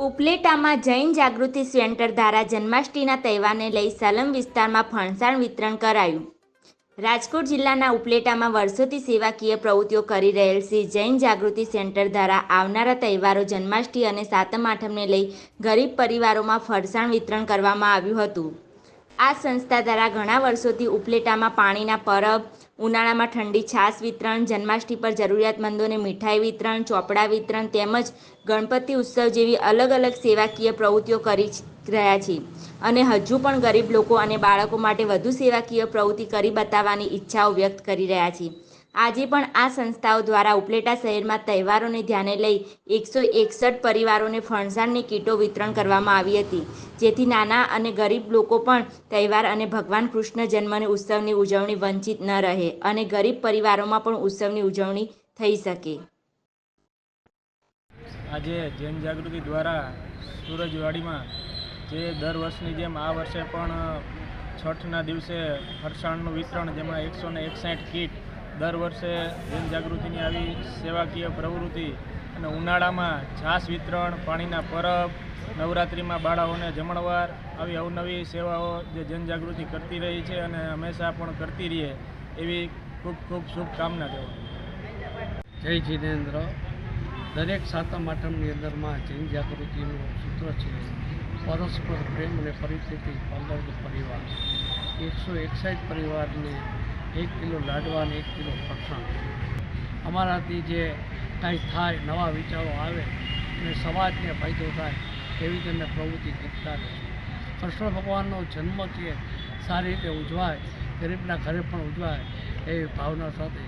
ઉપલેટામાં જૈન જાગૃતિ centre દ્વારા જન્માષ્ટમીના તહેવારને લઈ સલમ વિસ્તારમાં ફણસાણ વિતરણ કરાયું. રાજકોટ જિલ્લાના ઉપલેટામાં વર્ષોથી સેવાકીય પ્રવૃત્તિઓ કરી રહેલ શ્રી જૈન જાગૃતિ સેન્ટર દ્વારા આવનારા તહેવારો જન્માષ્ટમી અને સાતમ આઠમને લઈ ગરીબ પરિવારોમાં ફરસાણ વિતરણ કરવામાં આવ્યું હતું. આ સંસ્થા દ્વારા ઘણા વર્ષોથી ઉપલેટામાં પાણીના પરબ ઉનાળામાં ઠંડી, છાશ વિતરણ, જન્માષ્ટમી પર જરૂરિયાતમંદોને મીઠાઈ વિતરણ, ચોપડા વિતરણ તેમજ ગણપતિ ઉત્સવ જેવી અલગ અલગ સેવાકીય પ્રવૃત્તિઓ કરી રહ્યા છે અને હજુ પણ ગરીબ લોકો અને બાળકો માટે વધુ સેવાકીય પ્રવૃત્તિ કરી બતાવવાની ઈચ્છાઓ વ્યક્ત કરી રહ્યા છે આજે પણ આ સંસ્થાઓ દ્વારા ઉપલેટા શહેરમાં તહેવારોને ધ્યાને લઈ એકસો એકસઠ પરિવારોને ફણસાણની કીટો વિતરણ કરવામાં આવી હતી. જેથી નાના અને ગરીબ લોકો પણ તહેવાર અને ભગવાન કૃષ્ણ જન્મની ઉત્સવની ઉજવણી વંચિત ન રહે અને ગરીબ પરિવારોમાં પણ ઉત્સવની ઉજવણી થઈ શકે. આજે જનજાગૃતિ દ્વારા સુરજવાડીમાં જે દર વર્ષની જેમ આ વર્ષે પણ છઠના દિવસે ફરસાણનું વિતરણ, જેમાં એકસો ને એકસાઠ કીટ દર વર્ષે જનજાગૃતિની આવી સેવાકીય પ્રવૃત્તિ અને ઉનાળામાં છાશ વિતરણ, પાણીના પરબ, નવરાત્રિમાં બાળાઓને જમણવાર આવી અવનવી સેવાઓ જે જનજાગૃતિ કરતી રહી છે અને હંમેશા પણ કરતી રહીએ એવી ખૂબ ખૂબ શુભકામના દેવા જય જીનેન્દ્ર દરેક સાતમ આઠમની અંદરમાં જૈન જાગૃતિનું સૂત્ર છે, પરસ્પર પ્રેમ અને પરિસ્થિતિ પંદર પરિવાર. એકસો એકસાઠ પરિવારને એક કિલો લાડવા અને એક કિલો ફરસાણ અમારાથી જે કાંઈ થાય, નવા વિચારો આવે અને સમાજને ફાયદો થાય, એવી રીતે પ્રવૃત્તિ કરતા રહીશું કૃષ્ણ ભગવાનનો જન્મ છે, સારી રીતે ઉજવાય, ગરીબના ઘરે પણ ઉજવાય, એવી ભાવના સાથે